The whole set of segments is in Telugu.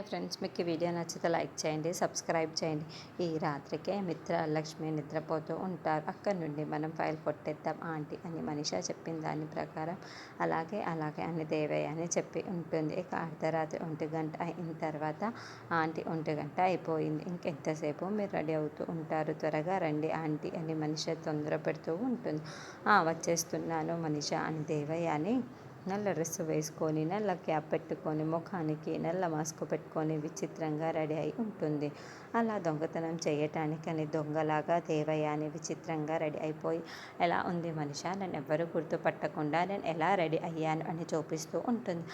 ఫ్రెండ్స్ మీకు ఈ వీడియో నచ్చితే లైక్ చేయండి సబ్స్క్రైబ్ చేయండి. ఈ రాత్రికే మిత్ర లక్ష్మి నిద్రపోతూ ఉంటారు. అక్కడి నుండి మనం ఫైల్ కొట్టేద్దాం ఆంటీ అని మనిష చెప్పిన దాని ప్రకారం అలాగే అలాగే అని దేవయ్య అని చెప్పి ఉంటుంది. ఇక అర్ధరాత్రి ఒంటి గంట అయిన తర్వాత ఆంటీ ఒంటి గంట అయిపోయింది. ఇంకెంతసేపు మీరు రెడీ అవుతూ ఉంటారు? త్వరగా రండి ఆంటీ అని మనిష తొందర పెడుతూ ఉంటుంది వచ్చేస్తున్నాను మనిష అని దేవయ్య అని నల్ల డ్రెస్ వేసుకొని నల్ల క్యాప్ పెట్టుకొని ముఖానికి నల్ల మాస్క్ పెట్టుకొని విచిత్రంగా రెడీ అయి ఉంటుంది. అలా దొంగతనం చేయటానికని దొంగలాగా దేవయ్య అని విచిత్రంగా రెడీ అయిపోయి ఎలా ఉంది మనిష? నన్ను ఎవ్వరూ గుర్తుపట్టకుండా నేను ఎలా రెడీ అయ్యాను అని చూపిస్తూ ఉంటుంది.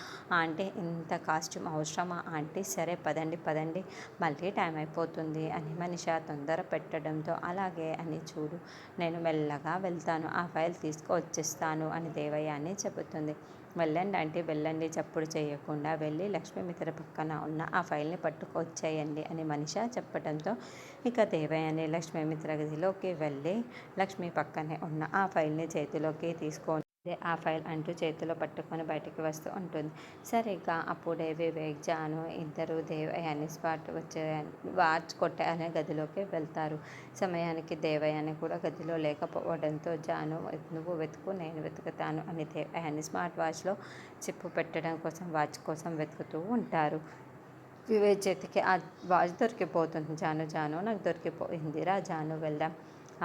ఆంటీ ఇంత కాస్ట్యూమ్ అవసరమా? ఆంటీ సరే పదండి పదండి మళ్ళీ టైం అయిపోతుంది అని మనిష తొందర పెట్టడంతో అలాగే అని చూడు నేను మెల్లగా వెళ్తాను ఆ ఫైల్ తీసుకువచ్చేస్తాను అని దేవయ్య అని చెబుతుంది. వెళ్ళండి అంటే వెళ్ళండి చప్పుడు చేయకుండా వెళ్ళి లక్ష్మీమిత్ర పక్కన ఉన్న ఆ ఫైల్ని పట్టుకొచ్చేయండి అని మనిష చెప్పడంతో ఇక దేవయాని లక్ష్మీమిత్ర గదిలోకి వెళ్ళి లక్ష్మి పక్కనే ఉన్న ఆ ఫైల్ని చేతిలోకి తీసుకొని ఆ ఫైల్ అంటూ చేతిలో పట్టుకొని బయటికి వస్తూ ఉంటుంది. సరిగ్గా అప్పుడే వివేక్ జాను ఇద్దరు దేవయాని స్పాట్ వచ్చే వాచ్ కొట్టే గదిలోకి వెళ్తారు. సమయానికి దేవయాని కూడా గదిలో లేకపోవడంతో జాను నువ్వు వెతుకు నేను వెతుకుతాను అని దేవయాని స్మార్ట్ వాచ్లో చిప్పు పెట్టడం కోసం వాచ్ కోసం వెతుకుతూ ఉంటారు. వివేక్ చేతికి ఆ వాచ్ దొరికిపోతుంది. జాను జాను నాకు దొరికిపోయిందిరా జాను వెళ్దాం.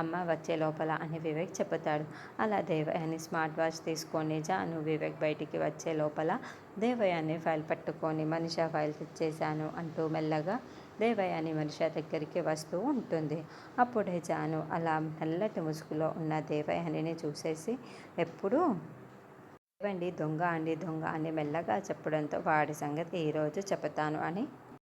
అమ్మ వచ్చే లోపల అని వివేక్ చెబుతాడు. అలా దేవయాని స్మార్ట్ వాచ్ తీసుకొని జాను వివేక్ బయటికి వచ్చే లోపల దేవయాని ఫైల్ పట్టుకొని మనిషా ఫైల్ తెచ్చేశాను అంటూ మెల్లగా దేవయాని మనిష దగ్గరికి వస్తూ ఉంటుంది. అప్పుడే జాను అలా నల్లటి ముసుగులో ఉన్న దేవయానిని చూసేసి ఎప్పుడు? దేవండి దొంగ అండి దొంగ అని మెల్లగా చెప్పడంతో వాడి సంగతి ఈరోజు చెబుతాను అని